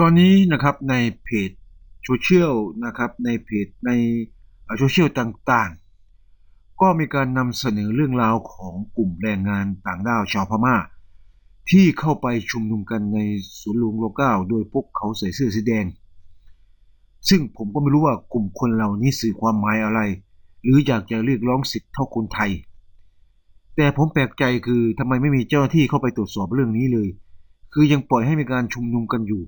ตอนนี้นะครับในเพจโซเชียลนะครับในเพจในโซเชียลต่างๆ ก็มีการนำเสนอเรื่องราวของกลุ่มแรงงานต่างด้าวชาวพม่า ที่เข้าไปชุมนุมกันในสวนหลวงรเก้าโดยพวกเขาใส่เสื้อสีแดง ซึ่งผมก็ไม่รู้ว่ากลุ่มคนเหล่านี้สื่อความหมายอะไร หรืออยากจะเรียกร้องสิทธิ์เท่าคนไทย แต่ผมแปลกใจคือทำไมไม่มีเจ้าหน้าที่เข้าไปตรวจสอบเรื่องนี้เลย คือยังปล่อยให้มีการชุมนุมกันอยู่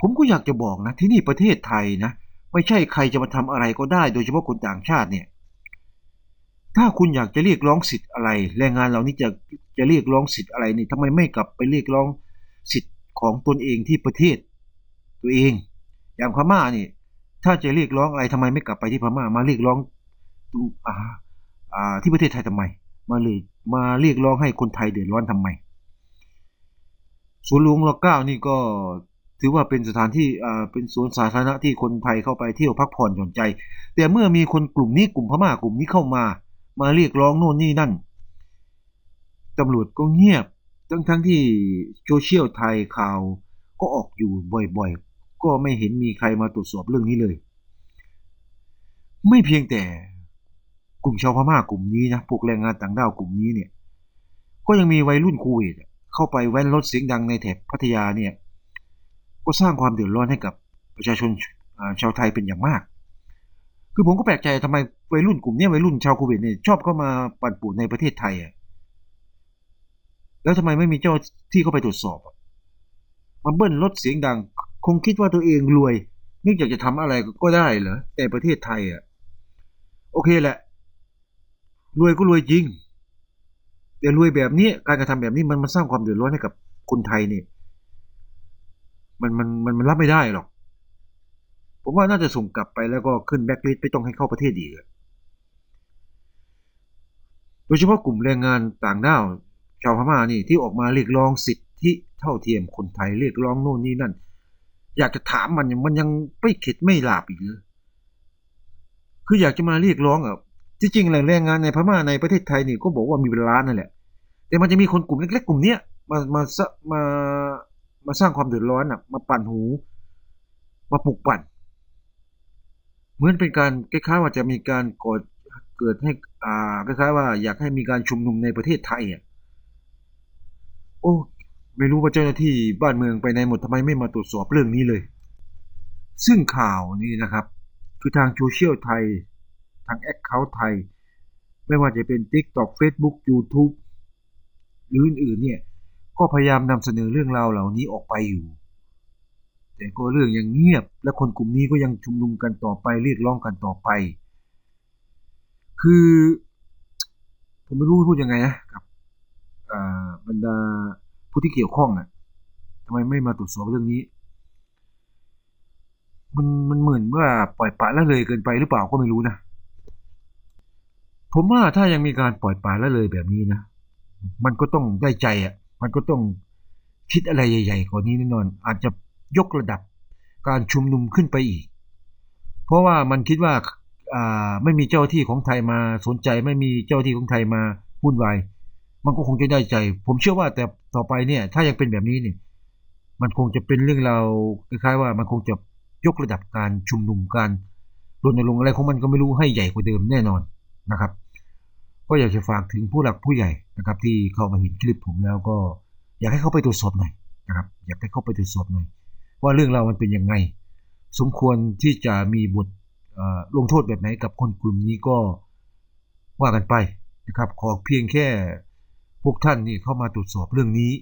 ผมก็อยากจะบอกนะที่นี่ประเทศไทยนะ ไม่ใช่ใครจะมาทำอะไรก็ได้ โดยเฉพาะคนต่างชาติเนี่ย ถ้าคุณอยากจะเรียกร้องสิทธิ์อะไร แรงงานเหล่านี้จะจะเรียกร้องสิทธิ์อะไรนี่ทำไมไม่กลับไปเรียกร้องสิทธิ์ของตนเองที่ประเทศ ตัวเอง อย่างพม่านี่ ถ้าจะเรียกร้องอะไรทำไมไม่กลับไปที่พม่ามาเรียกร้องอ่าอ่าที่ประเทศไทยทำไม มาเลยมาเรียกร้องให้คนไทยเดือดร้อนทำไมสวนหลวงรเก้านี่ก็ ถือว่าเป็นสถานที่เป็นสวนสาธารณะที่คนไทยเข้าไปเที่ยวพักผ่อนหย่อนใจ แต่เมื่อมีคนกลุ่มนี้กลุ่มพม่ากลุ่มนี้เข้ามา มาเรียกร้องโน่นนี่นั่นตำรวจก็เงียบ ทั้งทั้งที่โซเชียลไทยข่าวก็ออกอยู่บ่อยๆ ก็ไม่เห็นมีใครมาตรวจสอบเรื่องนี้เลย ไม่เพียงแต่กลุ่มชาวพม่ากลุ่มนี้นะพวกแรงงานต่างด้าวกลุ่มนี้เนี่ย ก็ยังมีวัยรุ่นคูเวตเข้าไปแว้นรถเสียงดังในแถบพัทยาเนี่ย ก็สร้างความเดือดร้อนให้กับประชาชนชาวไทยเป็นอย่างมาก คือผมก็แปลกใจทำไมวัยรุ่นกลุ่มนี้วัยรุ่นชาวคูเวตเนี่ยชอบเข้ามาปั่นป่วนในประเทศไทยอะแล้วทำไมไม่มีเจ้าที่เข้าไปตรวจสอบมาเบิ้ลรถเสียงดัง คงคิดว่าตัวเองรวยนึกอยากจะทำอะไรก็ได้เหรอแต่ประเทศไทยอะโอเคแหละ รวยก็รวยจริงแต่รวยแบบนี้การกระทำแบบนี้มันมาสร้างความเดือดร้อนให้กับคนไทยเนี่ย มันมันมันมันรับไม่ได้หรอก ผมว่าน่าจะส่งกลับไปแล้วก็ขึ้นแบ็คลิสต์ไม่ต้องให้เข้าประเทศอีกโดยเฉพาะกลุ่มแรงงานต่างด้าวชาวพม่านี่ที่ออกมาเรียกร้องสิทธิเท่าเทียมคนไทยเรียกร้องโน่นนี่นั่น อยากจะถามมันมันยังไม่เข็ดไม่หลาบอีกเลยคืออยากจะมาเรียกร้องอะที่จริงแรงงานในพม่าในประเทศไทยนี่ก็บอกว่ามีเป็นล้านนั่นแหละ แต่มันจะมีคนกลุ่มเล็กๆกลุ่มเนี้ยมามาสมา มาสร้างความเดือดร้อนอะ มาปั่นหู มาปลุกปั่น เหมือนเป็นการคล้ายๆว่าจะมีการก่อเกิดให้อ่าคล้ายๆว่าอยากให้มีการชุมนุมในประเทศไทยอะโอ้ไม่รู้ว่าเจ้าหน้าที่บ้านเมืองไปในหมดทำไมไม่มาตรวจสอบเรื่องนี้เลย ซึ่งข่าวนี้นะครับ คือทางโซเชียลไทย ทางแอคเคาท์ไทย ไม่ว่าจะเป็น TikTok Facebook YouTube หรืออื่นๆเนี่ย ก็พยายามนำเสนอเรื่องราวเหล่านี้ออกไปอยู่ แต่ก็เรื่องยังเงียบ และคนกลุ่มนี้ก็ยังชุมนุมกันต่อไปเรียกร้องกันต่อไป คือผมไม่รู้พูดยังไงนะกับบรรดาผู้ที่เกี่ยวข้องอะทำไมไม่มาตรวจสอบเรื่องนี้ มันมันเหมือนว่าปล่อยปละละเลยเกินไปหรือเปล่าก็ไม่รู้นะ ผมว่าถ้ายังมีการปล่อยปละละเลยแบบนี้นะ มันก็ต้องได้ใจอะ มันก็ต้องคิดอะไรใหญ่ๆกว่านี้แน่นอน อาจจะยกระดับการชุมนุมขึ้นไปอีก เพราะว่ามันคิดว่าไม่มีเจ้าที่ของไทยมาสนใจ ไม่มีเจ้าที่ของไทยมาวุ่นวายมันก็คงจะได้ใจ ผมเชื่อว่าแต่ต่อไปเนี่ย ถ้ายังเป็นแบบนี้เนี่ย มันคงจะเป็นเรื่องราวคล้ายๆว่ามันคงจะยกระดับการชุมนุมการรณรงค์อะไรของมันก็ไม่รู้ให้ใหญ่กว่าเดิมแน่นอนนะครับ ก็อยากจะฝากถึงผู้หลักผู้ใหญ่นะครับ ที่เข้ามาเห็นคลิปผมแล้วก็ อยากให้เข้าไปตรวจสอบหน่อยนะครับ อยากให้เข้าไปตรวจสอบหน่อยว่าเรื่องราวมันเป็นยังไง สมควรที่จะมีบทลงโทษแบบไหนกับคนกลุ่มนี้ก็ว่ากันไปนะครับ ขอเพียงแค่พวกท่านนี่เข้ามาตรวจสอบเรื่องนี้